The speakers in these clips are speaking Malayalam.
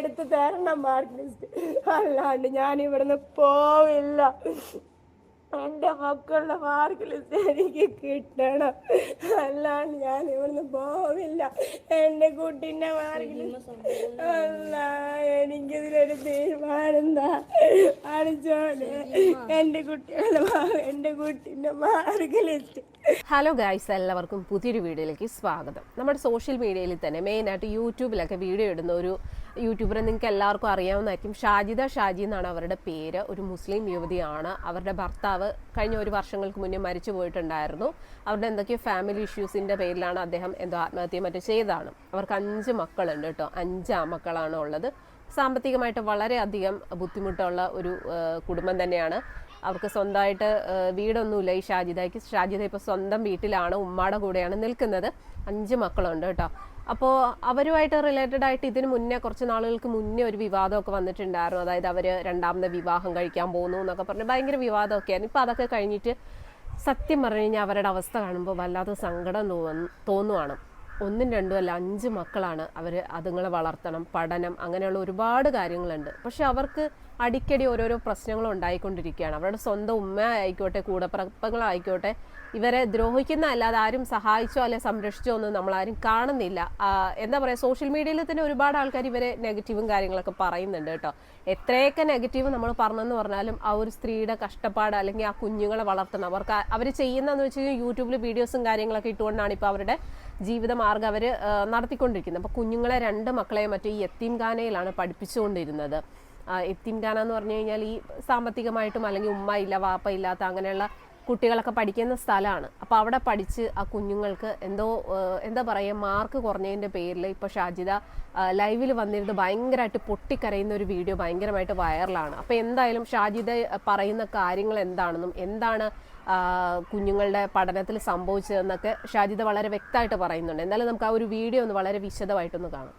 എടുത്ത് തരണം മാർക്ക് ലിസ്റ്റ് അല്ലാണ്ട് ഞാൻ ഇവിടുന്ന് പോവില്ല. എന്റെ മക്കളുടെ മാർക്ക് ലിസ്റ്റ് എനിക്ക് കിട്ടണം. അല്ലാണ്ട് ഞാൻ ഇവിടുന്ന് പോവില്ല. എന്റെ കുട്ടീന്റെ മാർക്ക് ലിസ്റ്റ് അല്ല എനിക്കിതിലൊരു തീരുമാനം എന്താ അടിച്ചോണ്ട് എന്റെ കുട്ടികളുടെ എന്റെ കുട്ടീന്റെ മാർക്ക് ലിസ്റ്റ് ഹലോ ഗായ്സ് എല്ലാവർക്കും പുതിയൊരു വീഡിയോയിലേക്ക് സ്വാഗതം. നമ്മുടെ സോഷ്യൽ മീഡിയയിൽ തന്നെ മെയിനായിട്ട് യൂട്യൂബിലൊക്കെ വീഡിയോ ഇടുന്ന ഒരു യൂട്യൂബറെ നിങ്ങൾക്ക് എല്ലാവർക്കും അറിയാവുന്നതായിരിക്കും. ഷാജിദ ഷാജി എന്നാണ് അവരുടെ പേര്. ഒരു മുസ്ലിം യുവതിയാണ്. അവരുടെ ഭർത്താവ് കഴിഞ്ഞ ഒരു വർഷങ്ങൾക്ക് മുന്നേ മരിച്ചു പോയിട്ടുണ്ടായിരുന്നു. അവരുടെ എന്തൊക്കെയോ ഫാമിലി ഇഷ്യൂസിന്റെ പേരിലാണ് അദ്ദേഹം എന്തോ ആത്മഹത്യ മറ്റു ചെയ്തതാണ്. അവർക്ക് അഞ്ച് മക്കളുണ്ട് കേട്ടോ. അഞ്ച് മക്കളാണ് ഉള്ളത്. സാമ്പത്തികമായിട്ട് വളരെയധികം ബുദ്ധിമുട്ടുള്ള ഒരു കുടുംബം തന്നെയാണ്. അവർക്ക് സ്വന്തമായിട്ട് വീടൊന്നുമില്ല ഈ ഷാജിദയ്ക്ക്. ഷാജിദ ഇപ്പോൾ സ്വന്തം വീട്ടിലാണ് ഉമ്മാടെ കൂടെയാണ് നിൽക്കുന്നത്. അഞ്ച് മക്കളുണ്ട് കേട്ടോ. അപ്പോൾ അവരുമായിട്ട് റിലേറ്റഡ് ആയിട്ട് ഇതിന് മുന്നേ കുറച്ച് നാളുകൾക്ക് മുന്നേ ഒരു വിവാദമൊക്കെ വന്നിട്ടുണ്ടായിരുന്നു. അതായത് അവർ രണ്ടാമത്തെ വിവാഹം കഴിക്കാൻ പോകുന്നു എന്നൊക്കെ പറഞ്ഞ് ഭയങ്കര വിവാദമൊക്കെ ആയിരുന്നു. ഇപ്പോൾ അതൊക്കെ കഴിഞ്ഞിട്ട് സത്യം പറഞ്ഞു കഴിഞ്ഞാൽ അവരുടെ അവസ്ഥ കാണുമ്പോൾ വല്ലാത്ത സങ്കടം തോന്നു തോന്നുവാണ്. ഒന്നും രണ്ടും അല്ല അഞ്ച് മക്കളാണ് അവർ അതുങ്ങളെ വളർത്തണം പഠനം അങ്ങനെയുള്ള ഒരുപാട് കാര്യങ്ങളുണ്ട്. പക്ഷെ അവർക്ക് അടിക്കടി ഓരോരോ പ്രശ്നങ്ങൾ ഉണ്ടായിക്കൊണ്ടിരിക്കുകയാണ്. അവരുടെ സ്വന്തം ഉമ്മ ആയിക്കോട്ടെ കൂടപ്പിറപ്പങ്ങളായിക്കോട്ടെ ഇവരെ ദ്രോഹിക്കുന്ന അല്ലാതെ ആരും സഹായിച്ചോ അല്ലെ സംരക്ഷിച്ചോ ഒന്നും നമ്മളാരും കാണുന്നില്ല. എന്താ പറയുക സോഷ്യൽ മീഡിയയിൽ തന്നെ ഒരുപാട് ആൾക്കാർ ഇവരെ നെഗറ്റീവും കാര്യങ്ങളൊക്കെ പറയുന്നുണ്ട് കേട്ടോ. എത്രയൊക്കെ നെഗറ്റീവ് നമ്മൾ പറഞ്ഞെന്ന് പറഞ്ഞാലും ആ ഒരു സ്ത്രീയുടെ കഷ്ടപ്പാട് അല്ലെങ്കിൽ ആ കുഞ്ഞുങ്ങളെ വളർത്തണം അവർക്ക് അവർ ചെയ്യുന്നതെന്ന് വെച്ച് കഴിഞ്ഞാൽ യൂട്യൂബിൽ വീഡിയോസും കാര്യങ്ങളൊക്കെ ഇട്ടുകൊണ്ടാണ് ഇപ്പോൾ അവരുടെ ജീവിതമാർഗം അവർ നടത്തിക്കൊണ്ടിരിക്കുന്നത്. അപ്പോൾ കുഞ്ഞുങ്ങളെ രണ്ട് മക്കളെ മറ്റേ ഈ എത്തീംഖാനയിലാണ് പഠിപ്പിച്ചുകൊണ്ടിരുന്നത്. ആ, യത്തീംഖാന എന്ന് പറഞ്ഞു കഴിഞ്ഞാൽ ഈ സാമ്പത്തികമായിട്ടും അല്ലെങ്കിൽ ഉമ്മ ഇല്ല വാപ്പ ഇല്ലാത്ത അങ്ങനെയുള്ള കുട്ടികളൊക്കെ പഠിക്കുന്ന സ്ഥലമാണ്. അപ്പോൾ അവിടെ പഠിച്ച് ആ കുഞ്ഞുങ്ങൾക്ക് എന്തോ എന്താ പറയുക മാർക്ക് കുറഞ്ഞതിന്റെ പേരിൽ ഇപ്പോൾ ഷാജിദ ലൈവിൽ വന്നിരുന്ന് ഭയങ്കരമായിട്ട് പൊട്ടിക്കരയുന്ന ഒരു വീഡിയോ ഭയങ്കരമായിട്ട് വൈറലാണ്. അപ്പോൾ എന്തായാലും ഷാജിദ പറയുന്ന കാര്യങ്ങൾ എന്താണെന്നും എന്താണ് കുഞ്ഞുങ്ങളുടെ പഠനത്തിൽ സംഭവിച്ചതെന്നൊക്കെ ഷാജിദ വളരെ വ്യക്തമായിട്ട് പറയുന്നുണ്ട്. എന്നാലും നമുക്ക് ആ ഒരു വീഡിയോ ഒന്ന് വളരെ വിശദമായിട്ടൊന്ന് കാണാം.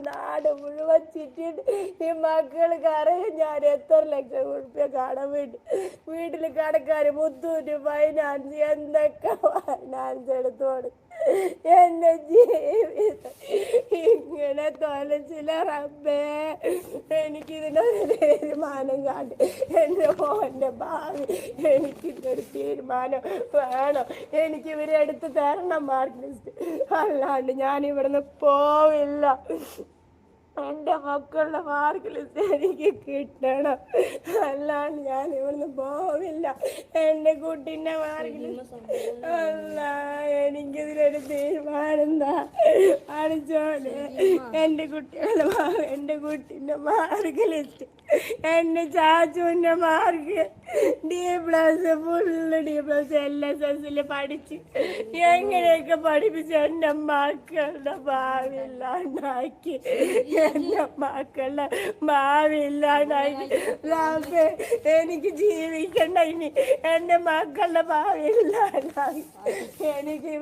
നാട് മുഴുവൻ ചുറ്റിയിട്ട് ഈ മക്കൾക്ക് അറിയാം ഞാൻ എത്ര ലക്ഷം ഉറുപ്പ്യ കടം വീട്ടിൽ വീട്ടിൽ കടക്കാർ മുത്തൂറ്റ് ഫൈനാൻസ് എന്തൊക്കെ ഫൈനാൻസ് എടുത്തോട് എന്റെ ജീവിതം തൊലച്ചില്ല റബ്ബേ എനിക്കിതിനൊരു തീരുമാനം കാണ് എന്റെ മോന്റെ ഭാവി എനിക്കിതൊരു തീരുമാനം വേണം. എനിക്ക് ഇവരെ എടുത്ത് തരണം മാർക്കിസ്റ്റ്. അല്ലാണ്ട് ഞാൻ ഇവിടുന്ന് പോവില്ല. എന്റെ മക്കളുടെ മാർക്ക് ലിസ്റ്റ് എനിക്ക് കിട്ടണം. അല്ലാണ്ട് ഞാൻ ഇവിടുന്ന് പോവില്ല. എന്റെ കുട്ടീന്റെ മാർക്ക് ലിസ്റ്റ് അല്ല എനിക്കിതിലൊരു തീരുമാനം എന്താ അടിച്ചോണ്ട് എന്റെ കുട്ടികളുടെ എന്റെ കുട്ടീന്റെ ലിസ്റ്റ് എന്റെ ചാച്ചുവിന്റെ mark. D plus full D plus L S എസിൽ പഠിച്ച്. എങ്ങനെയൊക്കെ പഠിപ്പിച്ച് എന്റെ മക്കളുടെ ഭാവി ഇല്ലാണ്ടാക്കി എന്റെ മക്കളുടെ ഭാവി ഇല്ലാണ്ടാക്കി എനിക്ക് ജീവിക്കണ്ട ഇനി. എന്റെ മക്കളുടെ ഭാവി ഇല്ലാണ്ടാക്കി എനിക്ക്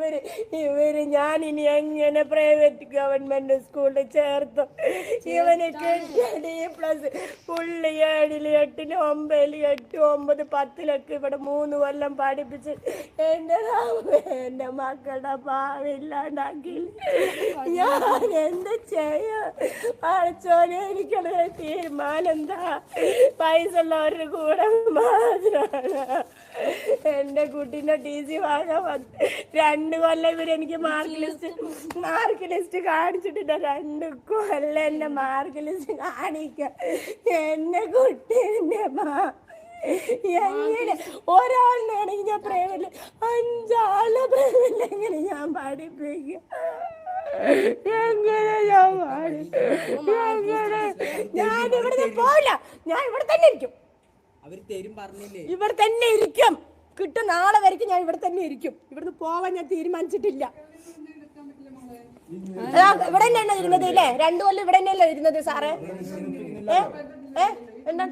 ഇവർ ഞാൻ ഇനി എങ്ങനെ പ്രൈവറ്റ് ഗവൺമെന്റ് സ്കൂളിൽ ചേർത്തു. ഇവന് ഡി പ്ലസ് പുള്ളി ഏഴിൽ എട്ടിന് ഒമ്പതിൽ എട്ട് ഒമ്പത് പത്തിലൊക്കെ ഇവിടെ മൂന്ന് കൊല്ലം പഠിപ്പിച്ച് എന്റെ എന്റെ മക്കളുടെ പാവില്ലാണ്ടാക്കി. ഞാൻ എന്ത് ചെയ്യും? അടച്ചോനെ എനിക്കത് തീരുമാനം എന്താ? പൈസ ഉള്ളവരുടെ കൂടെ മാത്രമാണ്. എന്റെ കുട്ടീന്റെ ടി സി വാങ്ങാൻ രണ്ടു രണ്ട് കൊല്ലം ഇവരെനിക്ക് മാർക്ക് ലിസ്റ്റ് മാർക്ക് ലിസ്റ്റ് കാണിച്ചിട്ടില്ല രണ്ട് കൊല്ലം എന്റെ മാർക്ക് കാണിക്ക. എന്നെ കുട്ടി കുട്ടീന്റെ മാ. എങ്ങനെ? ഒരാളിനാണെങ്കിൽ ഞാൻ പ്രേമില്ല. അഞ്ചാളെ പ്രേമില്ല എങ്ങനെ ഞാൻ പഠിപ്പിക്കുക എങ്ങനെ ഞാൻ പാടി എങ്ങനെ? ഞാൻ ഇവിടുന്ന് പോവില്ല. ഞാൻ ഇവിടെ തന്നെ ഇരിക്കും. ഇവിടെ തന്നെ ഇരിക്കും. കിട്ടും നാളെ വരയ്ക്കും ഞാൻ ഇവിടെ തന്നെ ഇരിക്കും. ഇവിടുന്ന് പോവാൻ ഞാൻ തീരുമാനിച്ചിട്ടില്ല. ഇവിടെ തന്നെയാണോ ഇരുന്നത് ഇല്ലേ? രണ്ടു കൊല്ലം ഇവിടെ തന്നെയല്ലേ ഇരുന്നത് സാറേ? ഏ? ഏ? എന്താ?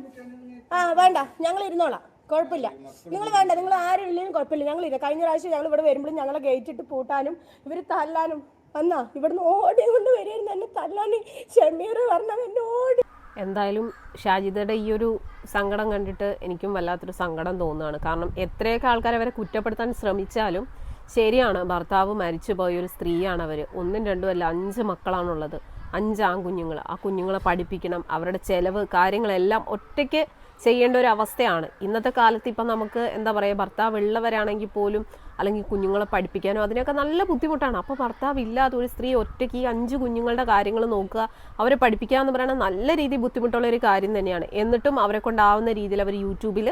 ആ വേണ്ട. ഞങ്ങൾ ഇരുന്നോളാം. കുഴപ്പമില്ല. നിങ്ങൾ വേണ്ട. നിങ്ങൾ ആരും ഇല്ലെങ്കിലും കുഴപ്പമില്ല. ഞങ്ങൾ ഇല്ല. കഴിഞ്ഞ പ്രാവശ്യം ഞങ്ങൾ ഇവിടെ വരുമ്പോഴും ഞങ്ങളെ ഗേറ്റ് ഇട്ട് പൂട്ടാനും ഇവർ തല്ലാനും വന്നാ. ഇവിടുന്ന് ഓടി കൊണ്ട് വരുന്ന എന്നെ തല്ലാനും ഷമീർ പറഞ്ഞ എന്നെ ഓടി. എന്തായാലും ഷാജിദയുടെ ഈ ഒരു സങ്കടം കണ്ടിട്ട് എനിക്കും വല്ലാത്തൊരു സങ്കടം തോന്നുകയാണ്. കാരണം എത്രയൊക്കെ ആൾക്കാരെ അവരെ കുറ്റപ്പെടുത്താൻ ശ്രമിച്ചാലും ശരിയാണ്. ഭർത്താവ് മരിച്ചുപോയ ഒരു സ്ത്രീയാണ് അവർ ഒന്നും രണ്ടും അല്ല അഞ്ച് മക്കളാണുള്ളത്. അഞ്ച് ആൺകുഞ്ഞുങ്ങൾ ആ കുഞ്ഞുങ്ങളെ പഠിപ്പിക്കണം. അവരുടെ ചെലവ് കാര്യങ്ങളെല്ലാം ഒറ്റയ്ക്ക് ചെയ്യേണ്ട ഒരു അവസ്ഥയാണ്. ഇന്നത്തെ കാലത്ത് ഇപ്പം നമുക്ക് എന്താ പറയുക ഭർത്താവ് ഉള്ളവരാണെങ്കിൽ പോലും അല്ലെങ്കിൽ കുഞ്ഞുങ്ങളെ പഠിപ്പിക്കാനോ അതിനൊക്കെ നല്ല ബുദ്ധിമുട്ടാണ്. അപ്പോൾ ഭർത്താവ് ഇല്ലാത്ത ഒരു സ്ത്രീ ഒറ്റയ്ക്ക് ഈ അഞ്ച് കുഞ്ഞുങ്ങളുടെ കാര്യങ്ങൾ നോക്കുക അവരെ പഠിപ്പിക്കുക എന്ന് പറയുന്നത് നല്ല രീതിയിൽ ബുദ്ധിമുട്ടുള്ള ഒരു കാര്യം തന്നെയാണ്. എന്നിട്ടും അവരെ കൊണ്ടാവുന്ന രീതിയിൽ അവർ യൂട്യൂബിൽ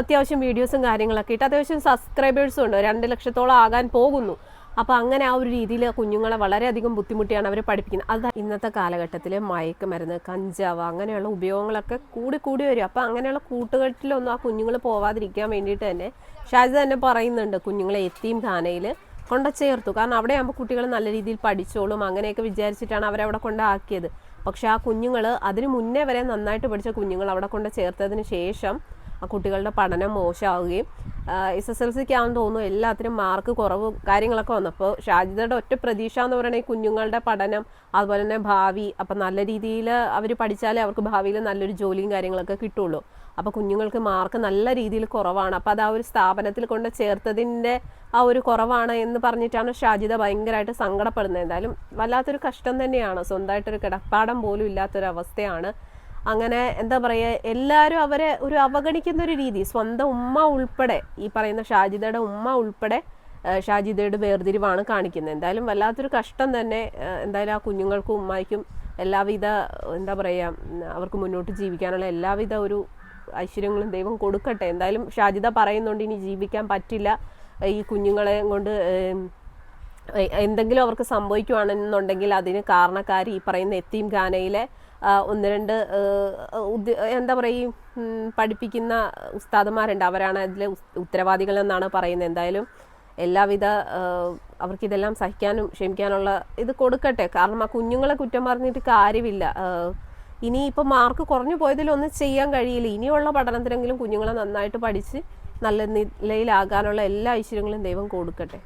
അത്യാവശ്യം വീഡിയോസും കാര്യങ്ങളൊക്കെ ഇട്ട് അത്യാവശ്യം സബ്സ്ക്രൈബേഴ്സും ഉണ്ട്. രണ്ട് ലക്ഷത്തോളം ആകാൻ പോകുന്നു. അപ്പോൾ അങ്ങനെ ആ ഒരു രീതിയിൽ കുഞ്ഞുങ്ങളെ വളരെയധികം ബുദ്ധിമുട്ടിയാണ് അവർ പഠിപ്പിക്കുന്നത്. അത് ഇന്നത്തെ കാലഘട്ടത്തിൽ മയക്കുമരുന്ന് കഞ്ചാവ് അങ്ങനെയുള്ള ഉപയോഗങ്ങളൊക്കെ കൂടി കൂടി വരും. അപ്പോൾ അങ്ങനെയുള്ള കൂട്ടുകെട്ടിലൊന്നും ആ കുഞ്ഞുങ്ങൾ പോവാതിരിക്കാൻ വേണ്ടിയിട്ട് തന്നെ ഷാജി തന്നെ പറയുന്നുണ്ട് കുഞ്ഞുങ്ങളെ എത്തിയും ഖാനയിൽ കൊണ്ട ചേർത്തു. കാരണം അവിടെ ആകുമ്പോൾ കുട്ടികൾ നല്ല രീതിയിൽ പഠിച്ചോളും അങ്ങനെയൊക്കെ വിചാരിച്ചിട്ടാണ് അവരവിടെ കൊണ്ടാക്കിയത് പക്ഷെ ആ കുഞ്ഞുങ്ങൾ അതിന് മുന്നേ വരെ നന്നായിട്ട് പഠിച്ച കുഞ്ഞുങ്ങൾ അവിടെ കൊണ്ട് ചേർത്തതിന് ശേഷം കുട്ടികളുടെ പഠനം മോശമാവുകയും എസ് എസ് എൽ സിക്ക് ആണെന്ന് തോന്നുന്നു എല്ലാത്തിനും മാർക്ക് കുറവ് കാര്യങ്ങളൊക്കെ വന്നപ്പോൾ ഷാജിദയുടെ ഒറ്റ പ്രതീക്ഷ എന്ന് പറയുന്നത് കുഞ്ഞുങ്ങളുടെ പഠനം അതുപോലെ തന്നെ ഭാവി അപ്പം നല്ല രീതിയിൽ അവർ പഠിച്ചാലേ അവർക്ക് ഭാവിയിൽ നല്ലൊരു ജോലിയും കാര്യങ്ങളൊക്കെ കിട്ടുള്ളൂ. അപ്പോൾ കുഞ്ഞുങ്ങൾക്ക് മാർക്ക് നല്ല രീതിയിൽ കുറവാണ്. അപ്പോൾ അത് ആ ഒരു സ്ഥാപനത്തിൽ കൊണ്ട് ചേർത്തതിന്റെ ആ ഒരു കുറവാണ് എന്ന് പറഞ്ഞിട്ടാണ് ഷാജിദ ഭയങ്കരമായിട്ട് സങ്കടപ്പെടുന്നത്. എന്തായാലും വല്ലാത്തൊരു കഷ്ടം തന്നെയാണ്. സ്വന്തമായിട്ടൊരു കിടപ്പാടം പോലും ഇല്ലാത്തൊരു അവസ്ഥയാണ് അങ്ങനെ എന്താ പറയുക എല്ലാവരും അവരെ ഒരു അവഗണിക്കുന്ന ഒരു രീതി. സ്വന്തം ഉമ്മ ഉൾപ്പെടെ ഈ പറയുന്ന ഷാജിദയുടെ ഉമ്മ ഉൾപ്പെടെ ഷാജിദയുടെ വേർതിരിവാണ് കാണിക്കുന്നത്. എന്തായാലും വല്ലാത്തൊരു കഷ്ടം തന്നെ എന്തായാലും ആ കുഞ്ഞുങ്ങൾക്കും ഉമ്മായിക്കും എല്ലാവിധ എന്താ പറയുക അവർക്ക് മുന്നോട്ട് ജീവിക്കാനുള്ള എല്ലാവിധ ഒരു ഐശ്വര്യങ്ങളും ദൈവം കൊടുക്കട്ടെ. എന്തായാലും ഷാജിദ പറയുന്നുണ്ട് ഇനി ജീവിക്കാൻ പറ്റില്ല. ഈ കുഞ്ഞുങ്ങളെ കൊണ്ട് എന്തെങ്കിലും അവർക്ക് സംഭവിക്കുകയാണെന്നുണ്ടെങ്കിൽ അതിന് കാരണക്കാർ ഈ പറയുന്ന എത്തീം ഖാനയിലെ ഒന്ന് രണ്ട് എന്താ പറയുക പഠിപ്പിക്കുന്ന ഉസ്താദന്മാരുണ്ട്. അവരാണ് അതിലെ ഉത്തരവാദികൾ എന്നാണ് പറയുന്നത്. എന്തായാലും എല്ലാവിധ അവർക്കിതെല്ലാം സഹിക്കാനും ക്ഷമിക്കാനുള്ള ഇത് കൊടുക്കട്ടെ. കാരണം ആ കുഞ്ഞുങ്ങളെ കുറ്റം പറഞ്ഞിട്ട് കാര്യമില്ല. ഇനി ഇപ്പം മാർക്ക് കുറഞ്ഞു പോയതിലൊന്നും ചെയ്യാൻ കഴിയില്ല. ഇനിയുള്ള പഠനത്തിനെങ്കിലും കുഞ്ഞുങ്ങളെ നന്നായിട്ട് പഠിച്ച് നല്ല നിലയിലാകാനുള്ള എല്ലാ ഐശ്വര്യങ്ങളും ദൈവം കൊടുക്കട്ടെ.